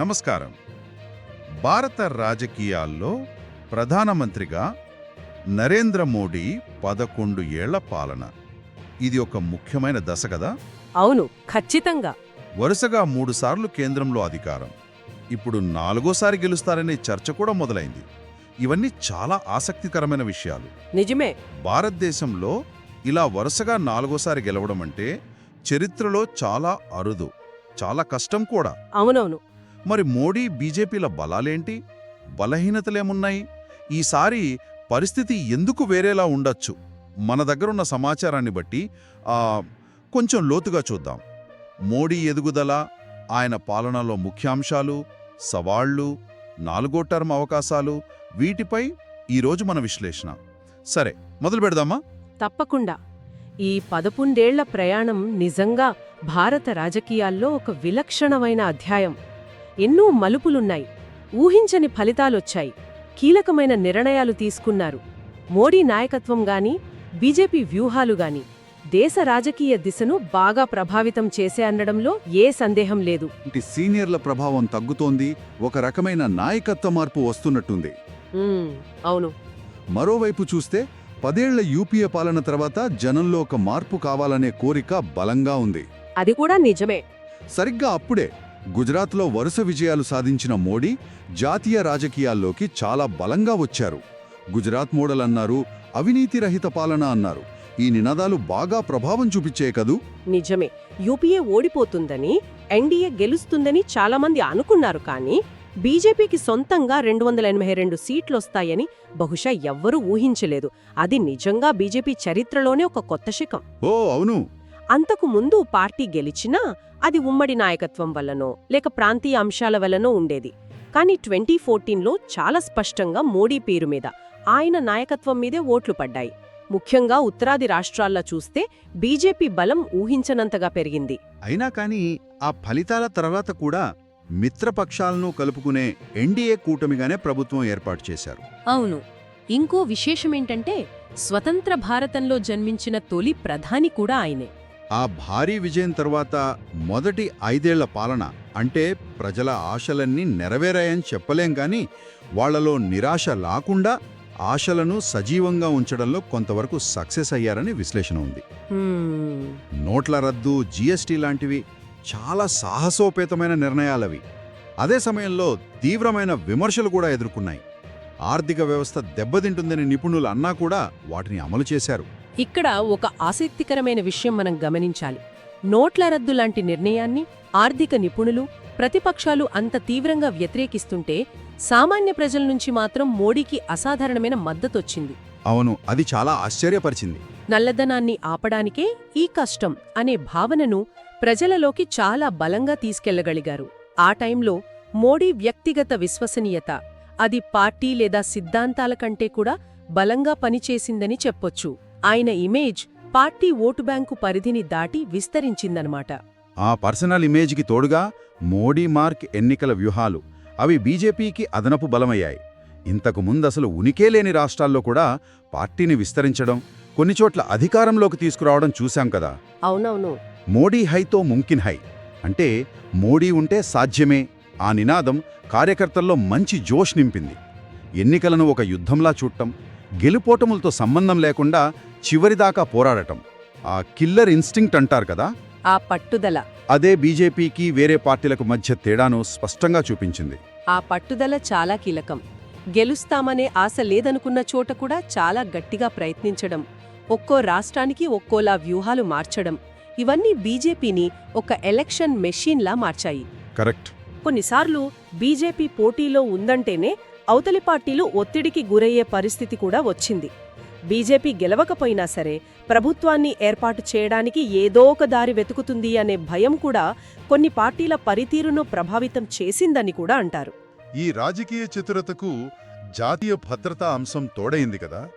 నమస్కారం. భారత రాజకీయాల్లో ప్రధానమంత్రిగా నరేంద్ర మోడీ పదకొండు ఏళ్ళ పాలన. ఇది ఒక ముఖ్యమైన దశ కదా? అవును ఖచ్చితంగా. వరుసగా మూడుసార్లు కేంద్రంలో అధికారం. ఇప్పుడు నాలుగోసారి గెలుస్తారనే చర్చ కూడా మొదలైంది. ఇవన్నీ చాలా ఆసక్తికరమైన విషయాలు. నిజమే. భారతదేశంలో ఇలా వరుసగా నాలుగోసారి గెలవడం అంటే చరిత్రలో చాలా అరుదు చాలా కష్టం కూడా. అవునవును. మరి మోడీ బీజేపీల బలాలేంటి? బలహీనతలేమున్నాయి? ఈసారి పరిస్థితి ఎందుకు వేరేలా ఉండొచ్చు? మన దగ్గరున్న సమాచారాన్ని బట్టి కొంచెం లోతుగా చూద్దాం. మోడీ ఎదుగుదల ఆయన పాలనలో ముఖ్యాంశాలు సవాళ్ళు నాలుగో టర్మ్ అవకాశాలు వీటిపై ఈరోజు మన విశ్లేషణ. సరే మొదలు పెడదామా? తప్పకుండా. ఈ పదకొండేళ్ళ ప్రయాణం నిజంగా భారత రాజకీయాల్లో ఒక విలక్షణమైన అధ్యాయం. ఎన్నో మలుపులున్నాయి. ఊహించని ఫలితాలొచ్చాయి. కీలకమైన నిర్ణయాలు తీసుకున్నారు. మోడీ నాయకత్వం గాని బీజేపీ వ్యూహాలు గాని దేశ రాజకీయ దిశను బాగా ప్రభావితం చేసే అనడంలో ఏ సందేహం లేదు. సీనియర్ల ప్రభావం తగ్గుతోంది ఒక రకమైన నాయకత్వ మార్పు వస్తున్నట్టుంది. అవును. మరోవైపు చూస్తే పదేళ్ళ యూపీఏ పాలన తర్వాత జనంలో ఒక మార్పు కావాలనే కోరిక బలంగా ఉంది. అది కూడా నిజమే. సరిగ్గా అప్పుడే గుజరాత్లో వరుస విజయాలు సాధించిన మోడీ జాతీయ రాజకీయాల్లోకి చాలా బలంగా వచ్చారు. గుజరాత్ మోడల్ అన్నారు అవినీతి రహిత పాలన అన్నారు. ఈ నినాదాలు బాగా ప్రభావం చూపించే కదూ? నిజమే. యూపీఏ ఓడిపోతుందని ఎన్డీఏ గెలుస్తుందని చాలామంది అనుకున్నారు కానీ బీజేపీకి సొంతంగా రెండు వందల ఎనభై రెండు సీట్లొస్తాయని బహుశా ఎవ్వరూ ఊహించలేదు. అది నిజంగా బీజేపీ చరిత్రలోనే ఒక కొత్త శకం ఓ అవును. అంతకు ముందు పార్టీ గెలిచినా అది ఉమ్మడి నాయకత్వం వల్లనో లేక ప్రాంతీయ అంశాల వల్లనో ఉండేది. కానీ ట్వంటీ ఫోర్టీన్లో చాలా స్పష్టంగా మోడీ పేరు మీద ఆయన నాయకత్వం మీదే ఓట్లు పడ్డాయి. ముఖ్యంగా ఉత్తరాది రాష్ట్రాల్లో చూస్తే బీజేపీ బలం ఊహించనంతగా పెరిగింది. అయినా కానీ ఆ ఫలితాల తర్వాత కూడా మిత్రపక్షాలను కలుపుకునే ఎన్డీఏ కూటమిగానే ప్రభుత్వం ఏర్పాటు చేశారు. అవును. ఇంకో విశేషమేంటంటే స్వతంత్ర భారతంలో జన్మించిన తొలి ప్రధాని కూడా ఆయనే. ఆ భారీ విజయం తర్వాత మొదటి ఐదేళ్ళ పాలన అంటే ప్రజల ఆశలన్నీ నెరవేరాయని చెప్పలేం కానీ వాళ్ళలో నిరాశ లాకుండా ఆశలను సజీవంగా ఉంచడంలో కొంతవరకు సక్సెస్ అయ్యారని విశ్లేషణ ఉంది. నోట్ల రద్దు జీఎస్టీ లాంటివి చాలా సాహసోపేతమైన నిర్ణయాలవి. అదే సమయంలో తీవ్రమైన విమర్శలు కూడా ఎదుర్కొన్నాయి. ఆర్థిక వ్యవస్థ దెబ్బతింటుందని నిపుణులు అన్నా కూడా వాటిని అమలు చేశారు. ఇక్కడ ఒక ఆసక్తికరమైన విషయం మనం గమనించాలి. నోట్ల రద్దు లాంటి నిర్ణయాన్ని ఆర్థిక నిపుణులు ప్రతిపక్షాలు అంత తీవ్రంగా వ్యతిరేకిస్తుంటే సామాన్య ప్రజల నుంచి మాత్రం మోడీకి అసాధారణమైన మద్దతొచ్చింది. అవును అది చాలా ఆశ్చర్యపరిచింది. నల్లధనాన్ని ఆపడానికే ఈ కష్టం అనే భావనను ప్రజలలోకి చాలా బలంగా తీసుకెళ్ళగలిగారు. ఆ టైంలో మోడీ వ్యక్తిగత విశ్వసనీయత అది పార్టీ లేదా సిద్ధాంతాల కంటే కూడా బలంగా పనిచేసిందని చెప్పొచ్చు. ఆయన ఇమేజ్ పార్టీ ఓటు బ్యాంకు పరిధిని దాటి విస్తరించిందనమాట ఆ పర్సనల్ ఇమేజ్కి తోడుగా మోడీ మార్క్ ఎన్నికల వ్యూహాలు అవి బీజేపీకి అదనపు బలమయ్యాయి. ఇంతకు ముందసలు ఉనికే లేని రాష్ట్రాల్లో కూడా పార్టీని విస్తరించడం కొన్ని చోట్ల అధికారంలోకి తీసుకురావడం చూశాం కదా. అవునవును. మోడీ హైతో ముంకిన్ హై. అంటే మోడీ ఉంటే సాధ్యమే. ఆ నినాదం కార్యకర్తల్లో మంచి జోష్ నింపింది. ఎన్నికలను ఒక యుద్ధంలా చూడటం గెలుపోటములతో సంబంధం లేకుండా చివరిదాకా పోరాడటం. ఆ కిల్లర్ ఇన్స్టింక్ట్ అంటారు కదా? ఆ పట్టుదల. అదే బీజేపీకి వేరే పార్టీలకు మధ్య తేడాను స్పష్టంగా చూపించింది. ఆ పట్టుదల చాలా కీలకం. గెలుస్తామనే ఆశ లేదనుకున్న చోట కూడా చాలా గట్టిగా ప్రయత్నించడం ఒక్కో రాష్ట్రానికి ఒక్కోలా వ్యూహాలు మార్చడం ఇవన్నీ బీజేపీని ఒక ఎలక్షన్ మెషీన్లా మార్చాయి. కరెక్ట్. కొన్నిసార్లు బీజేపీ పోటీలో ఉందంటేనే అవతలి పార్టీలు ఒత్తిడికి గురయ్యే పరిస్థితి కూడా వచ్చింది. బీజేపీ గెలవకపోయినా సరే ప్రభుత్వాన్ని ఏర్పాటు చేయడానికి ఏదో ఒక దారి వెతుకుతుంది అనే భయం కూడా కొన్ని పార్టీల పనితీరును ప్రభావితం చేసిందని కూడా అంటారు. ఈ రాజకీయ చతురతకు జాతీయ భద్రతా అంశం తోడైంది కదా.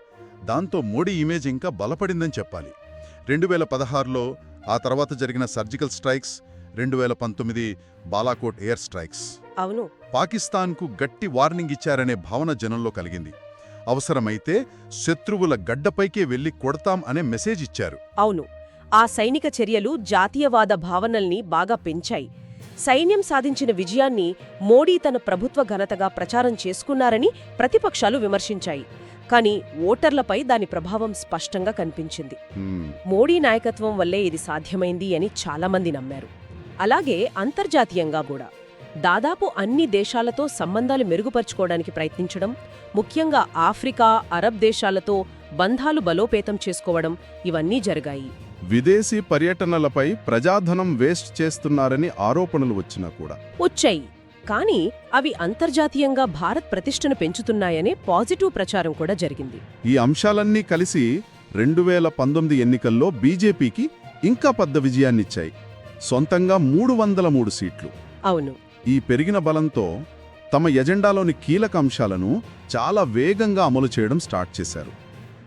దాంతో మోడీ ఇమేజ్ ఇంకా బలపడిందని చెప్పాలి. రెండు వేల పదహారులో ఆ తర్వాత జరిగిన సర్జికల్ స్ట్రైక్స్ రెండు వేల పంతొమ్మిది బాలాకోట్ ఎయిర్ స్ట్రైక్స్. అవును. పాకిస్తాన్కు గట్టి వార్నింగ్ ఇచ్చారనే భావన జనంలో కలిగింది. అవసరమైతే శత్రువుల గడ్డపైకే వెళ్ళి కొడతాం అనే మెసేజ్ ఇచ్చారు. అవును ఆ సైనిక చర్యలు జాతీయవాద భావనల్ని బాగా పెంచాయి. సైన్యం సాధించిన విజయాన్ని మోడీ తన ప్రభుత్వ ఘనతగా ప్రచారం చేసుకున్నారని ప్రతిపక్షాలు విమర్శించాయి. కానీ ఓటర్లపై దాని ప్రభావం స్పష్టంగా కనిపించింది. మోడీ నాయకత్వం వల్లే ఇది సాధ్యమైంది అని చాలామంది నమ్మారు. అలాగే అంతర్జాతీయంగా కూడా. దాదాపు అన్ని దేశాలతో సంబంధాలు మెరుగుపరుచుకోవడానికి ప్రయత్నించడం ముఖ్యంగా ఆఫ్రికా అరబ్ దేశాలతో బంధాలు బలోపేతం చేసుకోవడం ఇవన్నీ జరిగాయి. విదేశీ పర్యటనలపై ప్రజాధనం వేస్ట్ చేస్తున్నారని ఆరోపణలు వచ్చినా కూడా. వచ్చాయి. కానీ అవి అంతర్జాతీయంగా భారత్ ప్రతిష్టను పెంచుతున్నాయనే పాజిటివ్ ప్రచారం కూడా జరిగింది. ఈ అంశాలన్నీ కలిసి రెండు వేల పంతొమ్మిది ఎన్నికల్లో బీజేపీకి ఇంకా పెద్ద విజయాన్నిచ్చాయి. సొంతంగా మూడు వందల మూడు సీట్లు. అవును. ఈ పెరిగిన బలంతో తమ ఎజెండాలోని కీలక అంశాలను చాలా వేగంగా అమలు చేయడం స్టార్ట్ చేశారు.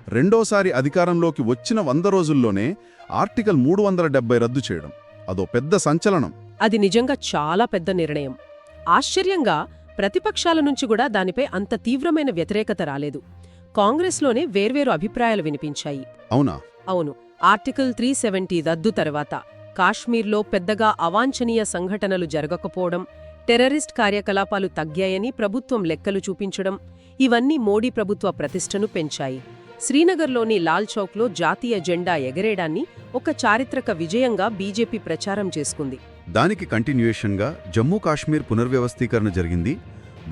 రెండోసారి అధికారంలోకి వచ్చిన వంద రోజుల్లోనే ఆర్టికల్ మూడు రద్దు చేయడం అదో పెద్ద సంచలనం. అది నిజంగా చాలా పెద్ద నిర్ణయం. ఆశ్చర్యంగా ప్రతిపక్షాల నుంచి కూడా దానిపై అంత తీవ్రమైన వ్యతిరేకత రాలేదు. కాంగ్రెస్లోనే వేర్వేరు అభిప్రాయాలు వినిపించాయి. అవునా? అవును. ఆర్టికల్ త్రీ సెవెంటీ రద్దు తర్వాత కాశ్మీర్లో పెద్దగా అవాంఛనీయ సంఘటనలు జరగకపోవడం టెర్రరిస్ట్ కార్యకలాపాలు తగ్గాయని ప్రభుత్వం లెక్కలు చూపించడం ఇవన్నీ మోడీ ప్రభుత్వ ప్రతిష్టను పెంచాయి. శ్రీనగర్లోని లాల్ చౌక్లో జాతీయ జెండా ఎగరేయడాన్ని ఒక చారిత్రక విజయంగా బీజేపీ ప్రచారం చేసుకుంది. దానికి కంటిన్యూయేషన్గా జమ్మూ కాశ్మీర్ పునర్వ్యవస్థీకరణ జరిగింది.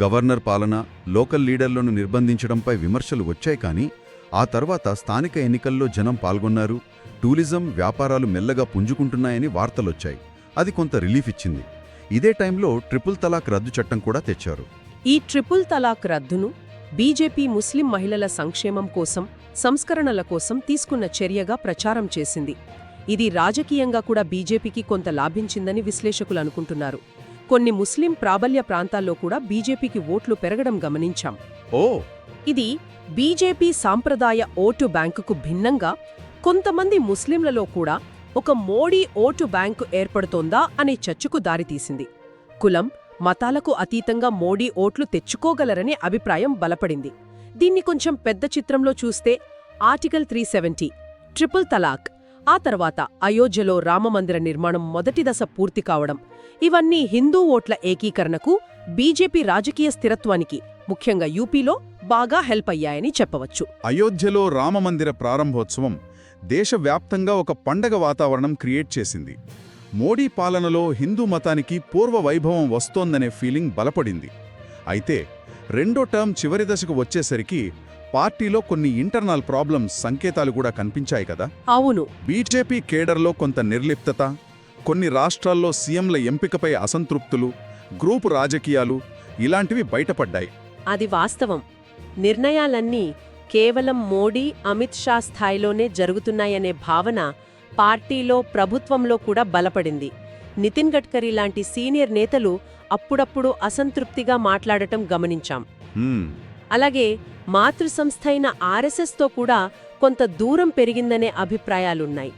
గవర్నర్ పాలన లోకల్ లీడర్లను నిర్బంధించడంపై విమర్శలు వచ్చాయి కానీ ఆ తర్వాత స్థానిక ఎన్నికల్లో జనం పాల్గొన్నారు టూరిజం వ్యాపారాలు మెల్లగా పుంజుకుంటున్నాయని వార్తలొచ్చాయి. అది కొంత రిలీఫ్ ఇచ్చింది ఇదే టైంలో ట్రిపుల్ తలాక్ రద్దు చట్టం కూడా తెచ్చారు. ఈ ట్రిపుల్ తలాక్ రద్దును బీజేపీ ముస్లిం మహిళల సంక్షేమం కోసం సంస్కరణల కోసం తీసుకున్న చర్యగా ప్రచారం చేసింది. ఇది రాజకీయంగా కూడా బీజేపీకి కొంత లాభించిందని విశ్లేషకులు అనుకుంటున్నారు. కొన్ని ముస్లిం ప్రాబల్య ప్రాంతాల్లో కూడా బీజేపీకి ఓట్లు పెరగడం గమనించాం. ఓ! ఇది బీజేపీ సాంప్రదాయ ఓటు బ్యాంకుకు భిన్నంగా కొంతమంది ముస్లింలలో కూడా ఒక మోడీ ఓటు బ్యాంకు ఏర్పడుతోందా అనే చర్చకు దారితీసింది. కులం మతాలకు అతీతంగా మోడీ ఓట్లు తెచ్చుకోగలరనే అభిప్రాయం బలపడింది. దీన్ని కొంచెం పెద్ద చిత్రంలో చూస్తే article three seventy triple talaq ఆ తర్వాత అయోధ్యలో రామమందిర నిర్మాణం మొదటి దశ పూర్తి కావడం ఇవన్నీ హిందూ ఓట్ల ఏకీకరణకు బీజేపీ రాజకీయ స్థిరత్వానికి ముఖ్యంగా యూపీలో బాగా హెల్ప్ అయ్యాయని చెప్పవచ్చు. అయోధ్యలో రామమందిర ప్రారంభోత్సవం దేశవ్యాప్తంగా ఒక పండగ వాతావరణం క్రియేట్ చేసింది. మోడీ పాలనలో హిందూ మతానికి పూర్వ వైభవం వస్తోందనే ఫీలింగ్ బలపడింది. అయితే రెండో టర్మ్ చివరి దశకు వచ్చేసరికి పార్టీలో కొన్ని ఇంటర్నల్ ప్రాబ్లమ్స్ సంకేతాలు కూడా కనిపించాయి కదా? అవును. బీజేపీ కేడర్లో కొంత నిర్లిప్తత కొన్ని రాష్ట్రాల్లో సీఎంల ఎంపికపై అసంతృప్తులు గ్రూపు రాజకీయాలు ఇలాంటివి బయటపడ్డాయి. అది వాస్తవం. నిర్ణయాలన్నీ కేవలం మోడీ అమిత్ షా స్థాయిలోనే జరుగుతున్నాయనే భావన పార్టీలో ప్రభుత్వంలో కూడా బలపడింది. నితిన్ గడ్కరీ లాంటి సీనియర్ నేతలు అప్పుడప్పుడు అసంతృప్తిగా మాట్లాడటం గమనించాం. అలాగే మాతృ సంస్థ అయిన ఆర్ఎస్ఎస్తో కూడా కొంత దూరం పెరిగిందనే అభిప్రాయాలున్నాయి.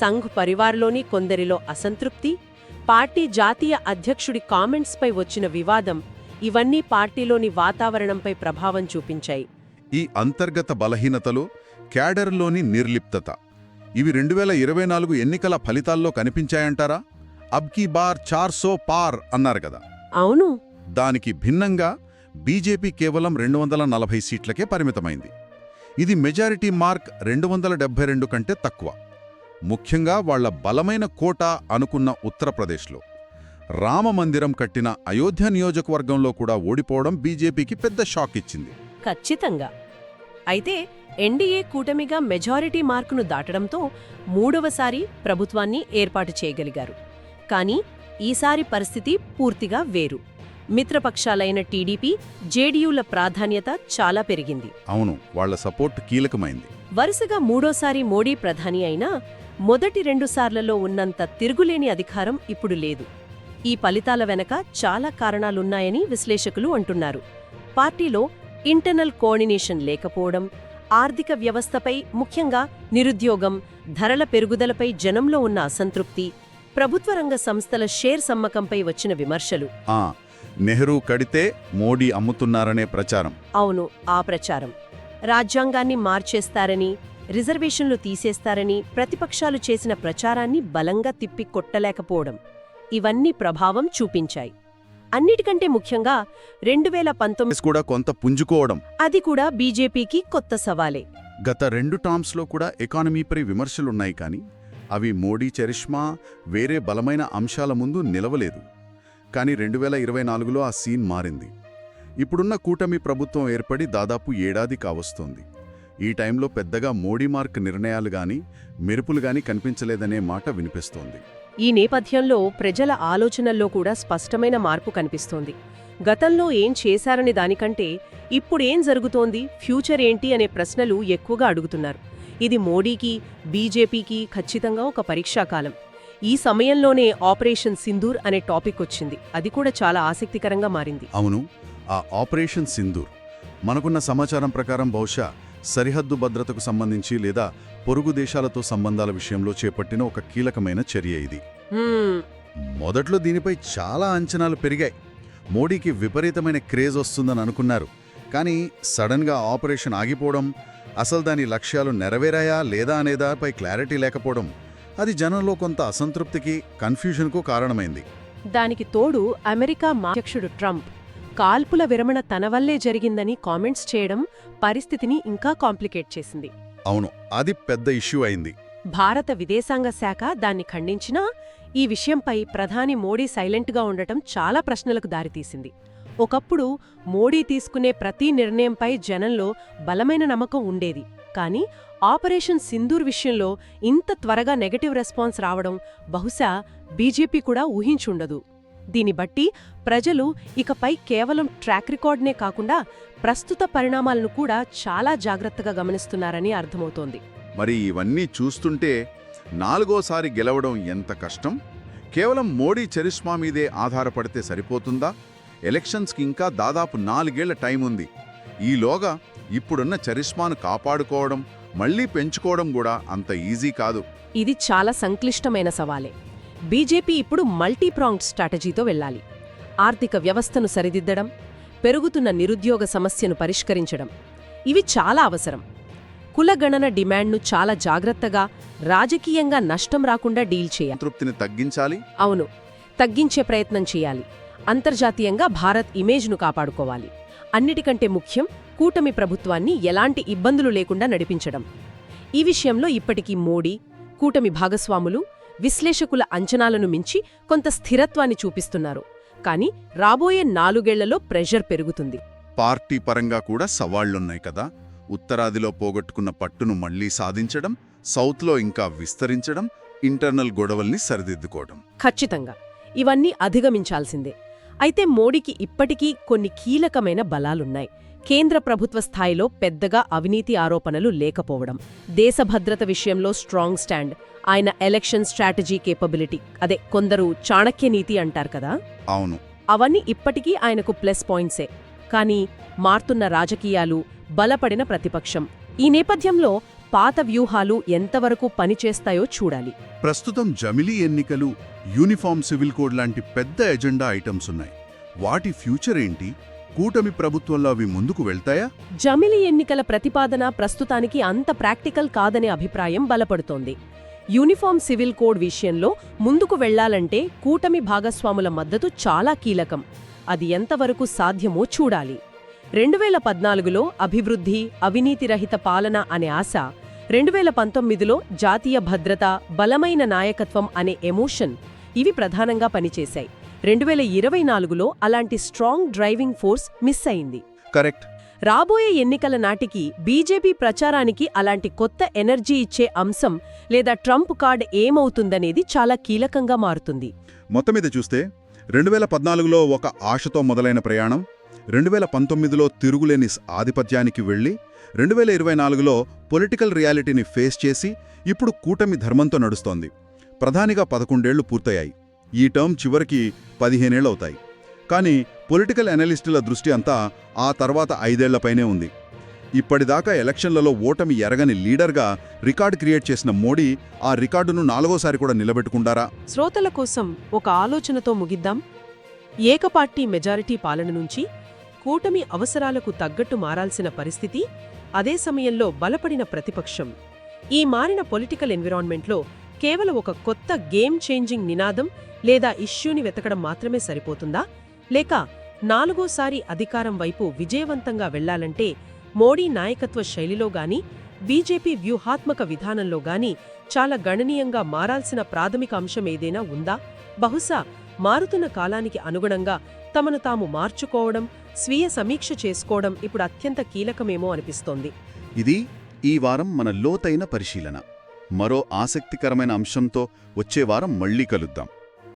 సంఘ్ పరివార్లోని కొందరిలో అసంతృప్తి పార్టీ జాతీయ అధ్యక్షుడి కామెంట్స్పై వచ్చిన వివాదం ఇవన్నీ పార్టీలోని వాతావరణంపై ప్రభావం చూపించాయి. ఈ అంతర్గత బలహీనతలు క్యాడర్లోని నిర్లిప్తత. ఇవి రెండు వేల ఇరవై నాలుగు ఎన్నికల ఫలితాల్లో కనిపించాయంటారా? అబ్కీ బార్ చార్ సో పార్ అన్నారు కదా అవును. దానికి భిన్నంగా బీజేపీ కేవలం రెండు వందల నలభై సీట్లకే పరిమితమైంది. ఇది మెజారిటీ మార్క్ రెండు వందల డెబ్బై రెండు కంటే తక్కువ. ముఖ్యంగా వాళ్ళ బలమైన కోట అనుకున్న ఉత్తరప్రదేశ్లో. రామమందిరం కట్టిన అయోధ్య నియోజకవర్గంలో కూడా ఓడిపోవడం బీజేపీకి పెద్ద షాక్ ఇచ్చింది. ఖచ్చితంగా. అయితే ఎన్డీఏ కూటమిగా మెజారిటీ మార్కును దాటడంతో మూడవసారి ప్రభుత్వాన్ని ఏర్పాటు చేయగలిగారు. కానీ ఈసారి పరిస్థితి పూర్తిగా వేరు. మిత్రపక్షాలైన టీడీపీ జేడీయూల ప్రాధాన్యత చాలా పెరిగింది. అవును వాళ్ళ సపోర్ట్ కీలకమైంది. వరుసగా మూడోసారి మోడీ ప్రధాని అయినా మొదటి రెండుసార్లలో ఉన్నంత తిరుగులేని అధికారం ఇప్పుడు లేదు. ఈ ఫలితాల వెనక చాలా కారణాలున్నాయని విశ్లేషకులు అంటున్నారు. పార్టీలో ఇంటర్నల్ కోఆర్డినేషన్ లేకపోవడం ఆర్థిక వ్యవస్థపై ముఖ్యంగా నిరుద్యోగం ధరల పెరుగుదలపై జనంలో ఉన్న అసంతృప్తి ప్రభుత్వ రంగ సంస్థల షేర్ సమ్మకంపై వచ్చిన విమర్శలు. నెహ్రూ కడితే మోడీ అమ్ముతున్నారనే ప్రచారం. అవును ఆ ప్రచారం. రాజ్యాంగాన్ని మార్చేస్తారని రిజర్వేషన్లు తీసేస్తారని ప్రతిపక్షాలు చేసిన ప్రచారాన్ని బలంగా తిప్పి కొట్టలేకపోవడం ఇవన్నీ ప్రభావం చూపించాయి. అన్నిటికంటే ముఖ్యంగా రెండు వేల పంతొమ్మిది కూడా కొంత పుంజుకోవడం. అది కూడా బీజేపీకి కొత్త సవాలే. గత రెండు టర్మ్స్లో కూడా ఎకానమీపై విమర్శలున్నాయి కానీ అవి మోడీ చరిష్మా వేరే బలమైన అంశాల ముందు నిలవలేదు. కానీ రెండు వేల ఇరవై నాలుగులో ఆ సీన్ మారింది. ఇప్పుడున్న కూటమి ప్రభుత్వం ఏర్పడి దాదాపు ఏడాది కావస్తోంది. ఈ టైంలో పెద్దగా మోడీ మార్క్ నిర్ణయాలు గాని మెరుపులు గాని కనిపించలేదనే మాట వినిపిస్తోంది. ఈ నేపథ్యంలో ప్రజల ఆలోచనల్లో కూడా స్పష్టమైన మార్పు కనిపిస్తోంది. గతంలో ఏం చేశారనే దానికంటే ఇప్పుడేం జరుగుతోంది ఫ్యూచర్ ఏంటి అనే ప్రశ్నలు ఎక్కువగా అడుగుతున్నారు. ఇది మోడీకి బీజేపీకి ఖచ్చితంగా ఒక పరీక్షాకాలం. ఈ సమయంలోనే ఆపరేషన్ సింధూర్ అనే టాపిక్ వచ్చింది. అది కూడా చాలా ఆసక్తికరంగా మారింది. అవును ఆ ఆపరేషన్ సింధూర్. మనకున్న సమాచారం ప్రకారం బహుశా సరిహద్దు భద్రతకు సంబంధించి లేదా పొరుగు దేశాలతో సంబంధాల విషయంలో చేపట్టిన ఒక కీలకమైన చర్య ఇది. మొదట్లో దీనిపై చాలా అంచనాలు పెరిగాయి. మోడీకి విపరీతమైన క్రేజ్ వస్తుందని అనుకున్నారు. కానీ సడన్గా ఆపరేషన్ ఆగిపోవడం అసలు దాని లక్ష్యాలు నెరవేరాయా లేదా అనే దానిపై క్లారిటీ లేకపోవడం అది జనంలో కొంత అసంతృప్తికి కన్ఫ్యూజన్కు కారణమైంది. దానికి తోడు అమెరికా అధ్యక్షుడు ట్రంప్ కాల్పుల విరమణ తన వల్లే జరిగిందని కామెంట్స్ చేయడం పరిస్థితిని ఇంకా కాంప్లికేట్ చేసింది. అవును అది పెద్ద ఇష్యూ అయింది. భారత విదేశాంగ శాఖ దాన్ని ఖండించినా ఈ విషయంపై ప్రధాని మోడీ సైలెంట్గా ఉండటం చాలా ప్రశ్నలకు దారితీసింది. ఒకప్పుడు మోడీ తీసుకునే ప్రతి నిర్ణయంపై జనంలో బలమైన నమ్మకం ఉండేది. కానీ ఆపరేషన్ సింధూర్ విషయంలో ఇంత త్వరగా నెగటివ్ రెస్పాన్స్ రావడం బహుశా బీజేపీ కూడా ఊహించుండదు. దీని బట్టి ప్రజలు ఇకపై కేవలం ట్రాక్ రికార్డ్నే కాకుండా ప్రస్తుత పరిణామాలను కూడా చాలా జాగ్రత్తగా గమనిస్తున్నారని అర్థమవుతోంది. మరి ఇవన్నీ చూస్తుంటే నాలుగోసారి గెలవడం ఎంత కష్టం? కేవలం మోడీ చరిష్మా మీదే ఆధారపడితే సరిపోతుందా? ఎలక్షన్స్కి ఇంకా దాదాపు నాలుగేళ్ళ టైం ఉంది. ఈలోగా ఇప్పుడున్న చరిష్మాను కాపాడుకోవడం మళ్ళీ పెంచుకోవడం కూడా అంత ఈజీ కాదు. ఇది చాలా సంక్లిష్టమైన సవాలే. బీజేపీ ఇప్పుడు మల్టీప్రాంగ్డ్ స్ట్రాటజీతో వెళ్ళాలి. ఆర్థిక వ్యవస్థను సరిదిద్దడం పెరుగుతున్న నిరుద్యోగ సమస్యను పరిష్కరించడం ఇవి చాలా అవసరం. కులగణన డిమాండ్ను చాలా జాగ్రత్తగా రాజకీయంగా నష్టం రాకుండా డీల్ చేయాలి. తగ్గించాలి. అవును తగ్గించే ప్రయత్నం చేయాలి. అంతర్జాతీయంగా భారత్ ఇమేజ్ను కాపాడుకోవాలి. అన్నిటికంటే ముఖ్యం కూటమి ప్రభుత్వాన్ని ఎలాంటి ఇబ్బందులు లేకుండా నడిపించడం. ఈ విషయంలో ఇప్పటికీ మోడీ కూటమి భాగస్వాములు విశ్లేషకుల అంచనాలను మించి కొంత స్థిరత్వాన్ని చూపిస్తున్నారు. కానీ రాబోయే నాలుగేళ్ళలో ప్రెషర్ పెరుగుతుంది. పార్టీ పరంగా కూడా సవాళ్ళున్నాయి కదా. ఉత్తరాదిలో పోగొట్టుకున్న పట్టును మళ్ళీ సాధించడం సౌత్లో ఇంకా విస్తరించడం ఇంటర్నల్ గొడవల్ని సరిదిద్దుకోవడం. ఖచ్చితంగా. ఇవన్నీ అధిగమించాల్సిందే. అయితే మోడీకి ఇప్పటికీ కొన్ని కీలకమైన బలాలున్నాయి. కేంద్ర ప్రభుత్వ స్థాయిలో పెద్దగా అవినీతి ఆరోపణలు లేకపోవడం దేశ భద్రత విషయంలో స్ట్రాంగ్ స్టాండ్ ఆయన ఎలక్షన్ స్ట్రాటజీ కేపబిలిటీ. అదే కొందరు చాణక్య నీతి అంటారు కదా? అవును. అవన్నీ ఇప్పటికీ ఆయనకు ప్లస్ పాయింట్సే. కానీ మారుతున్న రాజకీయాలు బలపడిన ప్రతిపక్షం. ఈ నేపథ్యంలో పాత వ్యూహాలు ఎంతవరకు పనిచేస్తాయో చూడాలి. ప్రస్తుతం జమిలీ ఎన్నికలు యూనిఫామ్ సివిల్ కోడ్ లాంటి పెద్ద ఎజెండా ఐటమ్స్ ఉన్నాయి. వాటి ఫ్యూచర్ ఏంటి? కూటమి ప్రభుత్వంలో అవి ముందుకు వెళ్తాయా? జమిలి ఎన్నికల ప్రతిపాదన ప్రస్తుతానికి అంత ప్రాక్టికల్ కాదనే అభిప్రాయం బలపడుతోంది. యూనిఫామ్ సివిల్ కోడ్ విషయంలో ముందుకు వెళ్ళాలంటే కూటమి భాగస్వాముల మద్దతు చాలా కీలకం. అది ఎంతవరకు సాధ్యమో చూడాలి. రెండు వేల పద్నాలుగులో అభివృద్ధి అవినీతిరహిత పాలన అనే ఆశ రెండు వేల పంతొమ్మిదిలో జాతీయ భద్రత బలమైన నాయకత్వం అనే ఎమోషన్ ఇవి ప్రధానంగా పనిచేశాయి. రెండు వేల ఇరవై నాలుగులో అలాంటి స్ట్రాంగ్ డ్రైవింగ్ ఫోర్స్ మిస్ అయింది. కరెక్ట్. రాబోయే ఎన్నికల నాటికి బీజేపీ ప్రచారానికి అలాంటి కొత్త ఎనర్జీ ఇచ్చే అంశం లేదా ట్రంప్ కార్డ్ ఏమవుతుందనేది చాలా కీలకంగా మారుతుంది. మొత్తం మీద చూస్తే రెండు వేల పద్నాలుగులో ఒక ఆశతో మొదలైన ప్రయాణం రెండు వేల పంతొమ్మిదిలో తిరుగులేని ఆధిపత్యానికి వెళ్ళి రెండు వేల ఇరవై నాలుగులో పొలిటికల్ రియాలిటీని ఫేస్ చేసి ఇప్పుడు కూటమి ధర్మంతో నడుస్తోంది. ప్రధానిగా పదకొండేళ్ళు పూర్తయ్యాయి. ఈ టర్మ్ చివరికి పదిహేనేళ్ళవుతాయి. కానీ పొలిటికల్ అనలిస్టుల దృష్టి అంతా ఆ తర్వాత ఐదేళ్ళపైనే ఉంది. ఇప్పటిదాకా ఎలక్షన్లలో ఓటమి ఎరగని లీడర్గా రికార్డు క్రియేట్ చేసిన మోడీ ఆ రికార్డును నాలుగోసారి కూడా నిలబెట్టుకుంటారా శ్రోతల కోసం ఒక ఆలోచనతో ముగిద్దాం. ఏకపార్టీ మెజారిటీ పాలన నుంచి కూటమి అవసరాలకు తగ్గట్టు మారాల్సిన పరిస్థితి అదే సమయంలో బలపడిన ప్రతిపక్షం. ఈ మారిన పొలిటికల్ ఎన్విరాన్మెంట్లో కేవలం ఒక కొత్త గేమ్ చేంజింగ్ నినాదం లేదా ఇష్యూని వెతకడం మాత్రమే సరిపోతుందా? లేక నాలుగోసారి అధికారం వైపు విజయవంతంగా వెళ్ళాలంటే మోడీ నాయకత్వ శైలిలో గాని బీజేపీ వ్యూహాత్మక విధానంలో గాని చాలా గణనీయంగా మారాల్సిన ప్రాథమిక అంశం ఏదైనా ఉందా? బహుశా మారుతున్న కాలానికి అనుగుణంగా తమను తాము మార్చుకోవడం స్వీయ సమీక్ష చేసుకోవడం ఇప్పుడు అత్యంత కీలకమేమో అనిపిస్తోంది. ఇది ఈ వారం మన లోతైన పరిశీలన. మరో ఆసక్తికరమైన అంశంతో వచ్చే వారం మళ్ళీ కలుద్దాం.